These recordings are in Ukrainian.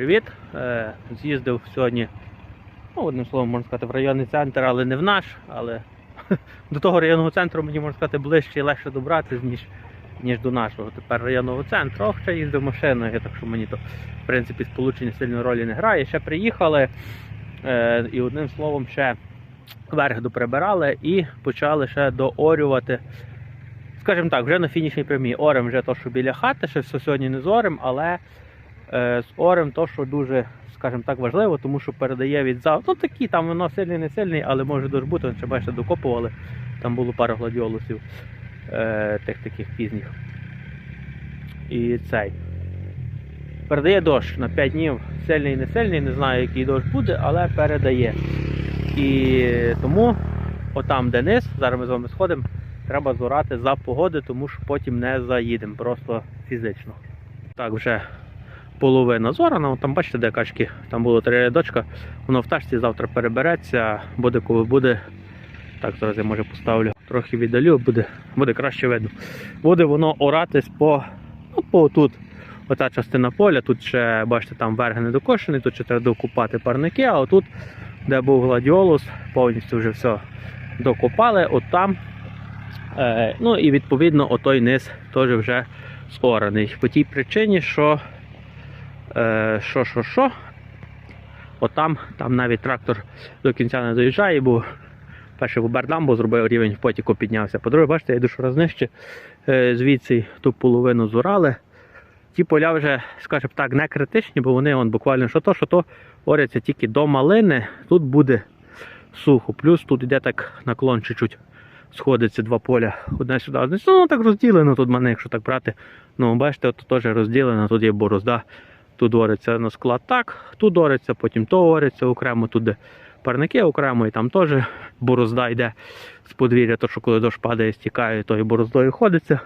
привіт. Е, З'їздив сьогодні, ну, одним словом, можна сказати, в районний центр, але не в наш, але до того районного центру мені можна сказати ближче і легше добратися, ніж, ніж до нашого тепер районного центру. Ох, ще їздив машиною, так що мені то в принципі сполучення сильної ролі не грає. Ще приїхали е, і одним словом ще верх доприбирали і почали ще доорювати. Скажімо так, вже на фінішній прямій. Орем вже то, що біля хати, ще все сьогодні не з орем, але з орем то, що дуже, скажімо так, важливо, тому що передає від зав. Ну такі, там воно сильний, не сильний, але може дуже бути, ще бачите, докопували. Там було пару гладіолусів е, тих таких пізніх. І цей. Передає дощ на 5 днів. Сильний, не сильний, не знаю, який дощ буде, але передає. І тому, отам, де низ, зараз ми з вами сходимо, треба зорати за погоди, тому що потім не заїдемо, просто фізично. Так, вже половина зорана, там бачите, де качки, там було три рядочка, воно в тачці завтра перебереться, буде коли буде. Так, зараз я може поставлю трохи віддалю, буде, буде краще видно. Буде воно оратись по, ну, по тут. Ота частина поля, тут ще, бачите, там верх не докошений, тут ще треба докупати парники, а отут, де був гладіолус, повністю вже все докопали, от там. Е, ну і відповідно отой низ теж вже зораний. По тій причині, що що, що, що, отам, там навіть трактор до кінця не доїжджає, бо перше бо зробив рівень потіку піднявся. По-друге, бачите, я йду щораз нижче, е, звідси ту половину зорали. Ті поля вже, скажімо так, не критичні, бо вони он, буквально що то, що то оряться тільки до малини, тут буде сухо. Плюс тут йде так наклон чуть-чуть сходиться два поля одне сюди. Ну, так розділено тут мене, якщо так брати. Ну, бачите, от теж розділено, тут є борозда. Тут ориться на склад так, тут ориться, потім то ориться окремо, тут де парники окремо, і там теж борозда йде з подвір'я, то що коли дощ падає, стікає, то і бороздою ходиться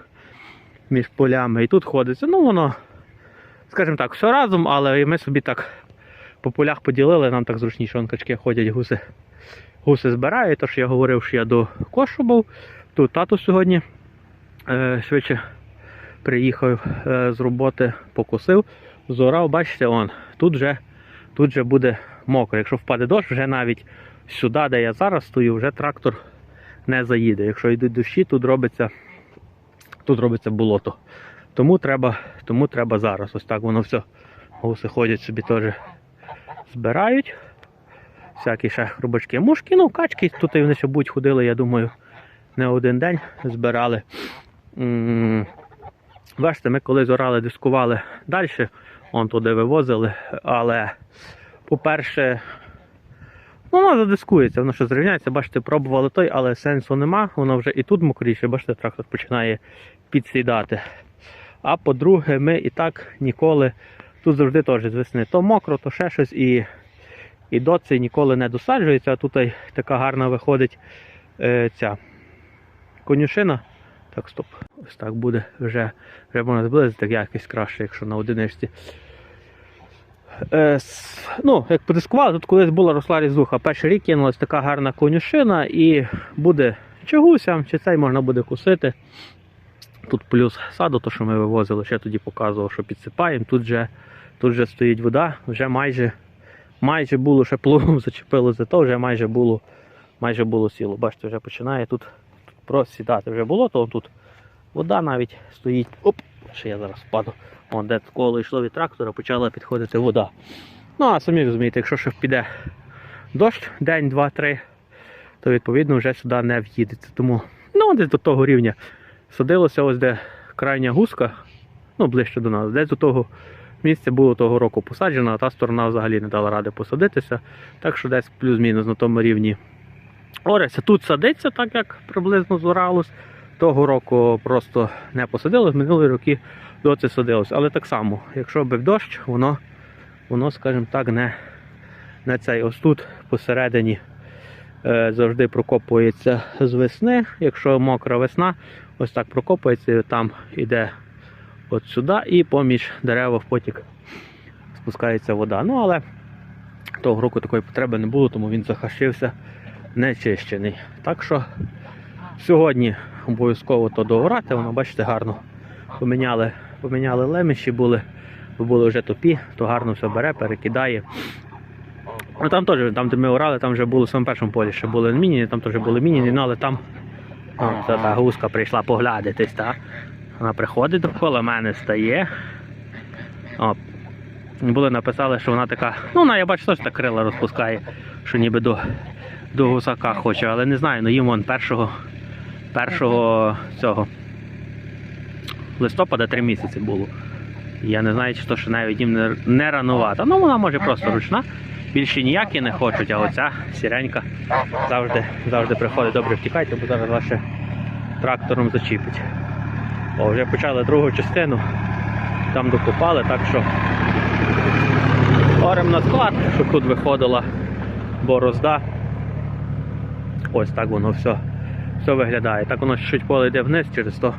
між полями. І тут ходиться. Ну, воно, скажімо так, все разом, але ми собі так по полях поділили, нам так зручніше, вон качки ходять, гуси гуси збираю, то що я говорив, що я до кошу був. Тут тато сьогодні е, швидше приїхав е, з роботи, покусив, зорав, бачите, он, тут вже, тут вже буде мокро. Якщо впаде дощ, вже навіть сюди, де я зараз стою, вже трактор не заїде. Якщо йдуть дощі, тут робиться, тут робиться болото. Тому треба, тому треба зараз. Ось так воно все. Гуси ходять собі теж збирають всякі ще хробачки. Мушки, ну, качки, тут вони ще будь ходили, я думаю, не один день збирали. Бачите, ми коли зорали, дискували далі, он туди вивозили, але, по-перше, ну, воно задискується, воно що зрівняється, бачите, пробували той, але сенсу нема, воно вже і тут мокріше, бачите, трактор починає підсідати. А по-друге, ми і так ніколи, тут завжди теж з весни, то мокро, то ще щось і і доці ніколи не досаджується, а тут така гарна виходить е, ця конюшина. Так, стоп. Ось так буде вже вже можна зблизити, так якось краще, якщо на одиничці. Е, ну, як подискували, тут колись була росла різуха. Перший рік кинулась така гарна конюшина і буде чи гусям, чи цей можна буде кусити. Тут плюс саду, то що ми вивозили, ще тоді показував, що підсипаємо. Тут вже, тут вже стоїть вода, вже майже майже було ще плугом зачепило за то, вже майже було, майже було сіло. Бачите, вже починає тут, тут просідати. Вже було, то тут вода навіть стоїть. Оп, ще я зараз впаду. Вон, де коло йшло від трактора, почала підходити вода. Ну, а самі розумієте, якщо ще піде дощ, день, два, три, то відповідно вже сюди не в'їдеться. Тому ну, десь до того рівня садилося ось де крайня гуска, ну ближче до нас, десь до того місце було того року посаджено, а та сторона взагалі не дала ради посадитися. Так що десь плюс-мінус на тому рівні. Орися тут садиться, так як приблизно зоралось. Того року просто не посадилось, минулі роки доці садилось. Але так само, якщо бив дощ, воно, воно скажімо так, не, не цей. Ось тут посередині е, завжди прокопується з весни. Якщо мокра весна, ось так прокопується, і там іде от сюди і поміж дерева в потік спускається вода. Ну але того року такої потреби не було, тому він захащився нечищений. Так що сьогодні обов'язково то доорати, воно бачите гарно поміняли, поміняли леміші були, бо були вже тупі, то гарно все бере, перекидає. Ну там теж, там де ми орали, там вже було в самому першому полі, ще були мініни, там теж були мініни, ну але там о, це та гуска прийшла поглядатись, та? Вона приходить довкола мене, стає. О, були написали, що вона така, ну вона, я бачу, теж так крила розпускає, що ніби до, до гусака хоче, але не знаю, ну їм вон першого, першого цього листопада три місяці було. Я не знаю, чи то, що навіть їм не, ранувато. Ну вона може просто ручна. Більше ніякі не хочуть, а оця сіренька завжди, завжди приходить. Добре, втікайте, бо зараз вас ще трактором зачіпить. О, вже почали другу частину. Там докопали, так що орем на склад, щоб тут виходила борозда. Ось так воно все, все виглядає. Так воно чуть поле йде вниз через то.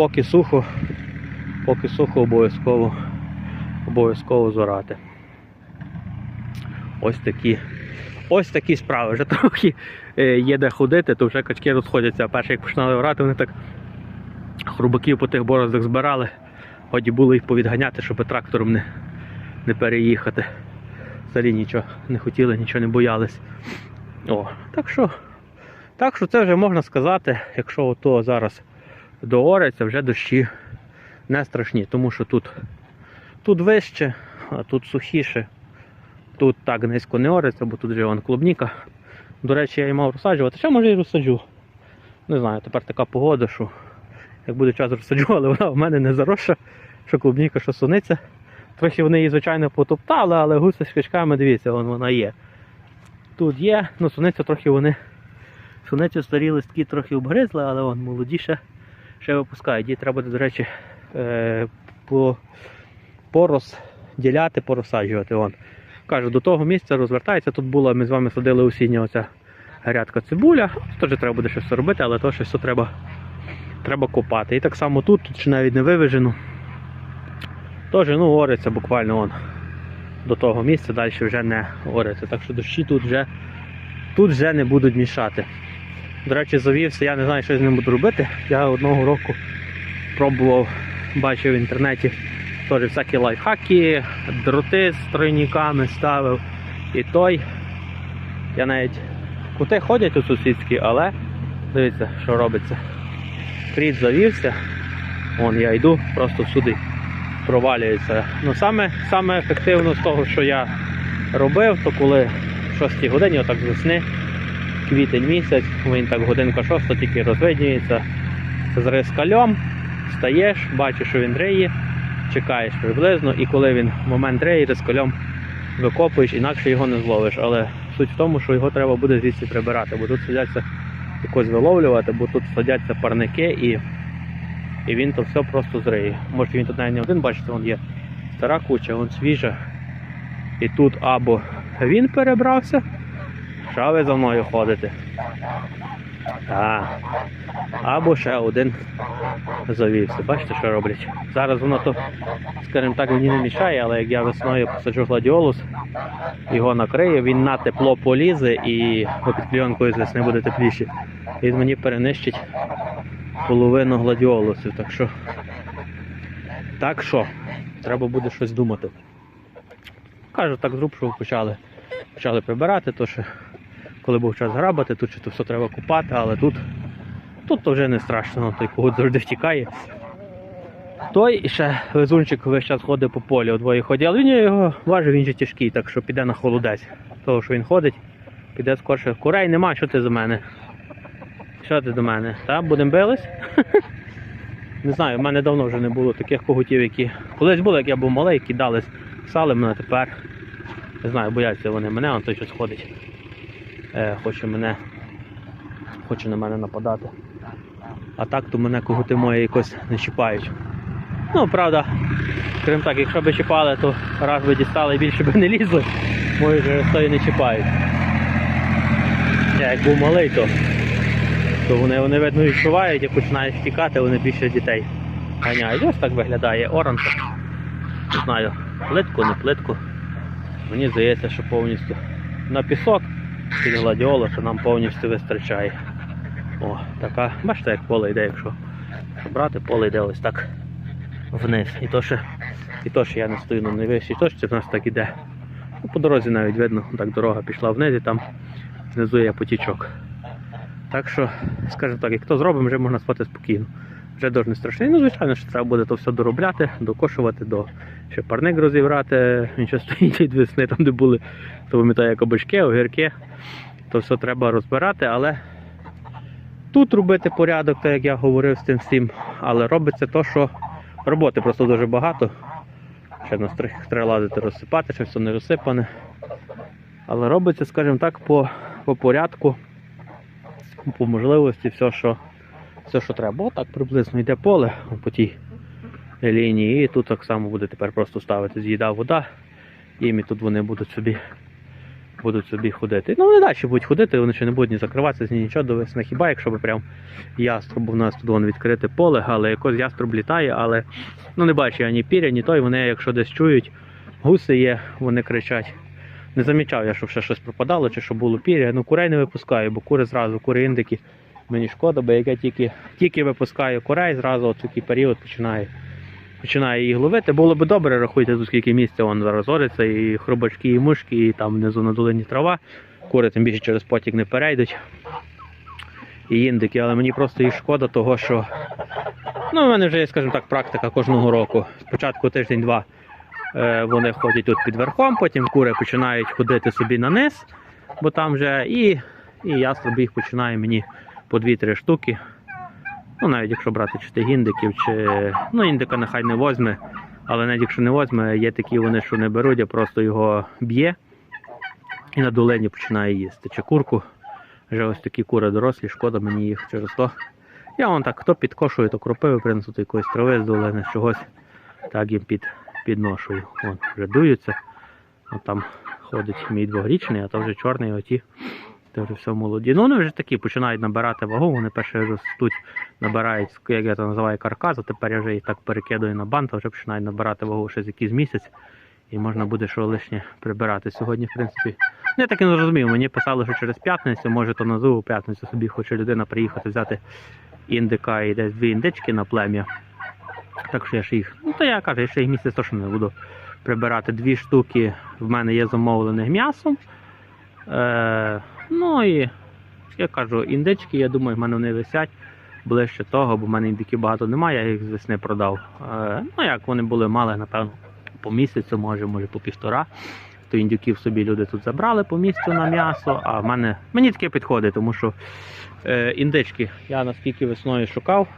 Поки сухо, поки сухо обов'язково обов'язково зорати. Ось такі. Ось такі справи. Вже трохи е, є де ходити, то вже качки розходяться. Перше, як починали орати, вони так хрубаків по тих бороздах збирали. Годі було їх повідганяти, щоб трактором не, не переїхати. Взагалі нічого не хотіли, нічого не боялись. О, так що, так що це вже можна сказати, якщо ото зараз доориться, вже дощі не страшні, тому що тут, тут вище, а тут сухіше. Тут так низько не ориться, бо тут вже вон клубніка. До речі, я її мав розсаджувати. Ще може і розсаджу. Не знаю, тепер така погода, що як буде час розсаджу, але вона в мене не заросша, що клубніка, що суниця. Трохи вони її, звичайно, потоптали, але гуси з качками, дивіться, вон вона є. Тут є, ну суниця трохи вони. Суницю старі листки трохи обгризли, але вон молоді ще, випускають. Її треба, до речі, е, по, порозділяти, порозсаджувати. Вон. Кажу, до того місця розвертається. Тут була, ми з вами садили осіння оця грядка цибуля. Теж треба буде щось робити, але то щось треба, треба копати. І так само тут, тут ще навіть не вивижено. Теж ну, ориться буквально вон, до того місця, далі вже не ориться. Так що дощі тут вже, тут вже не будуть мішати. До речі, завівся, я не знаю, що з ним буду робити. Я одного року пробував, бачив в інтернеті теж всякі лайфхаки, дроти з тройниками ставив. І той. Я навіть кути ходять у сусідські, але дивіться, що робиться. Кріт завівся. Вон я йду просто сюди. Провалюється. Ну саме, саме ефективно з того, що я робив, то коли в 6 годині, отак з весни, квітень місяць, він так годинка 6 тільки розвиднюється з рискальом, стаєш, бачиш, що він риє чекаєш приблизно, і коли він в момент з кольом викопуєш, інакше його не зловиш. Але суть в тому, що його треба буде звідси прибирати, бо тут сидяться якось виловлювати, бо тут садяться парники і, і він то все просто зриє. Може він тут навіть не один, бачите, вон є стара куча, вон свіжа. І тут або він перебрався, що ви за мною ходите. Так. Або ще один завівся. Бачите, що роблять? Зараз воно то, скажімо так, мені не мішає, але як я весною посаджу гладіолус, його накриє, він на тепло полізе і під кльонкою з весни буде тепліше. Він мені перенищить половину гладіолусів. Так що, так що, треба буде щось думати. Кажу, так зруб, що почали, почали прибирати, то що коли був час грабати, тут ще то все треба купати, але тут, тут то вже не страшно, той когут завжди втікає. Той і ще везунчик весь час ходить по полі, двоє ходять, але він його важив, він же тяжкий, так що піде на холодець. Того, що він ходить, піде скорше. Курей нема, що ти за мене? Що ти до мене? Та, будемо бились? Не знаю, в мене давно вже не було таких когутів, які. Колись були, як я був малий, кидались, сали мене тепер. Не знаю, бояться вони мене, он той щось ходить хоче мене, хоче на мене нападати. А так то мене когути мої якось не чіпають. Ну, правда, крім так, якщо б чіпали, то раз би дістали більше б не лізли, мої вже стої не чіпають. Я як був малий, то, то вони, вони видно відчувають і починають втікати, вони більше дітей ганяють. Ось так виглядає оранка. Не знаю, плитку, не плитку. Мені здається, що повністю на пісок під гладіолуса нам повністю вистачає. О, така, бачите, як поле йде, якщо, брати, поле йде ось так вниз. І то ще І то, що я не стою на найвищій точці, в нас так іде. Ну, по дорозі навіть видно, так дорога пішла вниз і там внизу є потічок. Так що, скажімо так, як то зробимо, вже можна спати спокійно. Дуже не страшний. Ну, звичайно, що треба буде то все доробляти, докошувати, до ще парник розібрати. Він ще стоїть від весни, там де були, то пам'ятаю, кабачки, огірки. То все треба розбирати, але тут робити порядок, так як я говорив з тим всім. Але робиться то, що роботи просто дуже багато. Ще на стрих треба лазити розсипати, ще все не розсипане. Але робиться, скажімо так, по, по порядку, по можливості, все, що, все, що треба. Отак приблизно йде поле по тій лінії. І тут так само буде тепер просто ставити з'їда вода. І тут вони будуть собі, будуть собі ходити. Ну, вони далі будуть ходити, вони ще не будуть ні закриватися, ні нічого до весни. Хіба якщо б прям яструб у нас тут вон відкрите поле, але якось яструб літає, але ну не бачу я ні піря, ні той. Вони, якщо десь чують, гуси є, вони кричать. Не замічав я, щоб ще щось пропадало чи що було піря. Ну курей не випускаю, бо кури зразу, кури індики. Мені шкода, бо як я тільки, тільки випускаю курей, зразу от такий період починає, починає їх ловити. Було би добре, рахуйте, тут скільки місця вон зараз ориться, і хробачки, і мушки, і там внизу на долині трава. Кури тим більше через потік не перейдуть. І індики, але мені просто їх шкода, того що ну, в мене вже є, скажімо так, практика кожного року. Спочатку тиждень-два е, вони ходять тут під верхом, потім кури починають ходити собі на низ, бо там вже і, і ястреб їх починає мені по 2-3 штуки. Ну, навіть якщо брати чи ти індиків, чи ну, індика нехай не возьме, але навіть якщо не возьме, є такі вони, що не беруть, а просто його б'є і на долині починає їсти. Чи курку. Вже ось такі кури дорослі, шкода мені їх через то. Я вон так, хто підкошує, то кропиви принесу, то якоїсь трави з долини, чогось так їм під, підношую. Вон, вже дуються. От там ходить мій двогрічний, а то вже чорний, оті. Вже все молоді. Ну вони вже такі починають набирати вагу, вони перше ростуть, набирають, як я це називаю, каркас, а тепер я вже їх так перекидую на бант, а вже починають набирати вагу ще з якийсь місяць. І можна буде що лишнє прибирати. Сьогодні, в принципі, я так і не зрозумів. Мені писали, що через п'ятницю, може то на зову п'ятницю собі хоче людина приїхати взяти індика і десь дві індички на плем'я. Так що я ж їх. Ну то я кажу, я ще їх місяць точно не буду прибирати. Дві штуки в мене є замовлених м'ясом. Е, ну і я кажу, індички, я думаю, в мене вони висять ближче того, бо в мене індиків багато немає, я їх з весни продав. Е, ну як вони були мали, напевно, по місяцю, може, може по півтора то індюків собі люди тут забрали по місцю на м'ясо, а в мене мені таке підходить, тому що е, індички я наскільки весною шукав,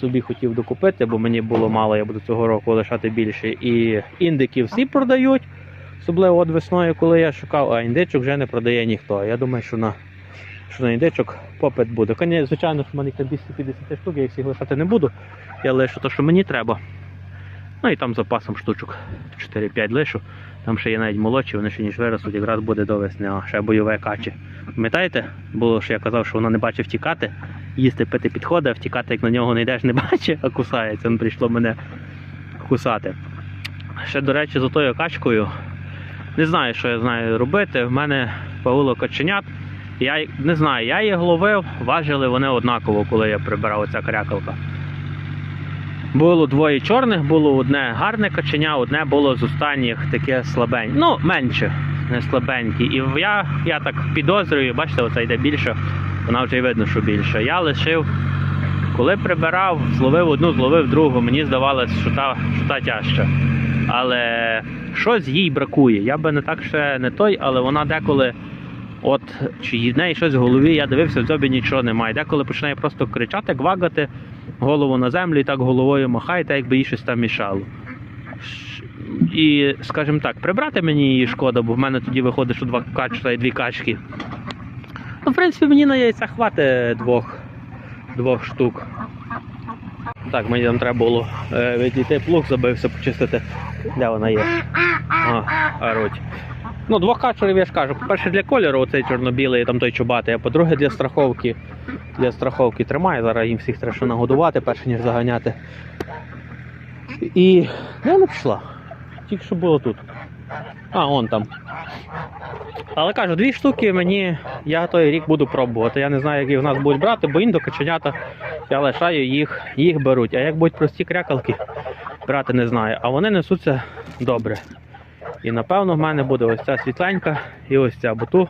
собі хотів докупити, бо мені було мало, я буду цього року лишати більше. І індики всі продають, особливо от весною, коли я шукав, а індичок вже не продає ніхто. Я думаю, що на що на індичок попит буде. Коні, звичайно, що в мене там 250 штук, я їх всіх лишати не буду. Я лишу те, що мені треба. Ну і там запасом штучок 4-5 лишу. Там ще є навіть молодші, вони ще ніж виростуть, якраз буде до весни, а ще бойове качі. Пам'ятаєте? Було, що я казав, що вона не бачить втікати, їсти пити підходить, а втікати, як на нього не йдеш, не бачить, а кусається. Він прийшло мене кусати. Ще, до речі, з отою качкою. Не знаю, що я знаю робити. В мене павуло каченят. Я не знаю, я їх ловив, важили вони однаково, коли я прибирав оця крякалка. Було двоє чорних, було одне гарне каченя, одне було з останніх таке слабеньке. Ну, менше, не слабеньке. І я, я так підозрюю, бачите, оце йде більше, вона вже й видно, що більше. Я лишив, коли прибирав, зловив одну, зловив другу, мені здавалося, що та, що та тяжча. Але щось їй бракує. Я би не так ще не той, але вона деколи. От чи в неї щось в голові, я дивився, в зобі нічого немає. Деколи починає просто кричати, квагати, голову на землю і так головою махає, так якби їй щось там мішало. І, скажімо так, прибрати мені її шкода, бо в мене тоді виходить, що два качка і дві качки. Ну, в принципі, мені на яйця хватить двох, двох штук. Так, мені там треба було е, відійти плуг, забився почистити. Де вона є? А. Ну, двох качурів я ж кажу. По-перше, для кольору оцей чорно-білий, там той чубатий, а по-друге, для страховки. Для страховки тримає. Зараз їм всіх треба нагодувати, перш ніж заганяти. І де вона пішла? Тільки що було тут. А, он там. Але кажу, дві штуки мені я той рік буду пробувати. Я не знаю, які в нас будуть брати, бо індо каченята я лишаю їх, їх беруть. А як будуть прості крякалки, брати не знаю. А вони несуться добре. І напевно в мене буде ось ця світленька і ось ця, бо ту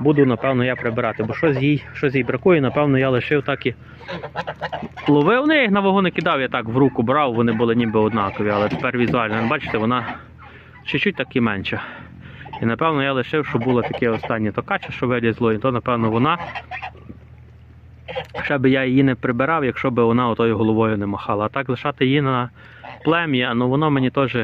буду, напевно, я прибирати. Бо щось їй, щось їй бракує, напевно, я лишив так і ловив. Ну, їх на вагу не кидав, я так в руку брав, вони були ніби однакові, але тепер візуально, бачите, вона чуть-чуть так і менша. І напевно я лишив, що було таке останнє то кача, що вилізло, і то, напевно, вона. Ще би я її не прибирав, якщо б вона отою головою не махала. А так лишати її на плем'я, ну воно мені теж,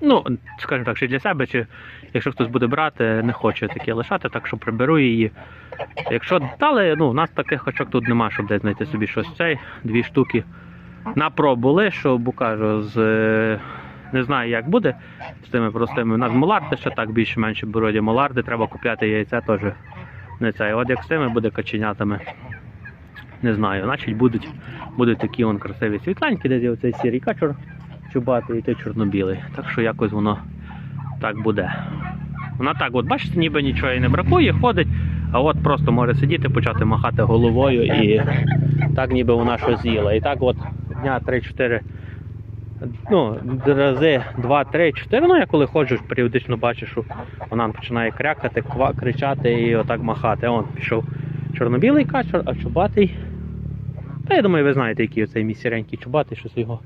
ну, скажімо так, чи для себе, чи якщо хтось буде брати, не хоче таке лишати, так що приберу її. Якщо дали, ну, у нас таких очок тут нема, щоб десь знайти собі щось цей, дві штуки. На пробу лишу, бо кажу, з, не знаю, як буде з тими простими. У нас моларди ще так більш-менше беруть. Моларди треба купляти яйця теж. Не це. От як з цими буде каченятами. Не знаю, значить будуть, будуть такі вон красиві світленькі, де є оцей сірий качур чубатий і той чорно-білий. Так що якось воно так буде. Вона так, от бачите, ніби нічого і не бракує, ходить, а от просто може сидіти, почати махати головою і так ніби вона щось з'їла. І так от дня 3-4, ну, рази 2-3-4, ну я коли ходжу, періодично бачу, що вона починає крякати, ква, кричати і отак махати. Он пішов чорно-білий качур, а чубатий. Та я думаю, ви знаєте, який оцей мій сіренький чубатий, щось його,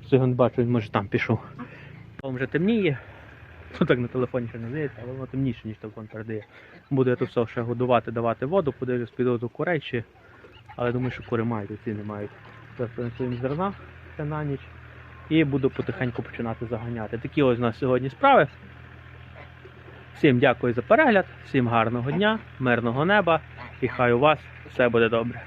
щось його не бачу, він може там пішов. Там вже темніє. Ну так на телефоні ще не здається, але воно темніше, ніж телефон передає. Буду я тут все ще годувати, давати воду, подивлюсь, піду до курей ще. Але думаю, що кури мають, ці не мають. Принесу їм зерна ще на ніч. І буду потихеньку починати заганяти. Такі ось у нас сьогодні справи. Всім дякую за перегляд, всім гарного дня, мирного неба і хай у вас все буде добре.